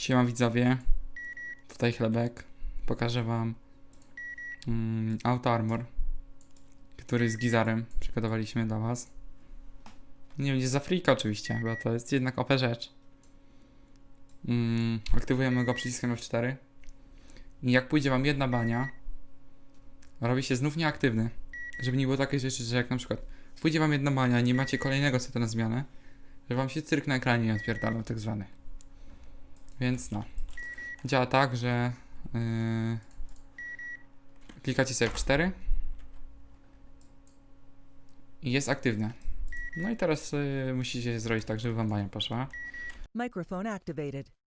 Siema widzowie, tutaj chlebek. Pokażę wam mm, auto armor, który z Gizarem przygotowaliśmy dla was. Nie będzie za frika oczywiście, bo to jest jednak OP rzecz. Mm, aktywujemy go przyciskiem F4 i jak pójdzie wam jedna bania, robi się znów nieaktywny. Żeby nie było takiej rzeczy, że jak na przykład pójdzie wam jedna bania, nie macie kolejnego seta na zmianę, że wam się cyrk na ekranie nie odpierdala tak zwany. Więc no. Działa tak, że yy, klikacie sobie F4 i jest aktywne. No i teraz yy, musicie zrobić tak, żeby wam bania poszła. Microphone activated.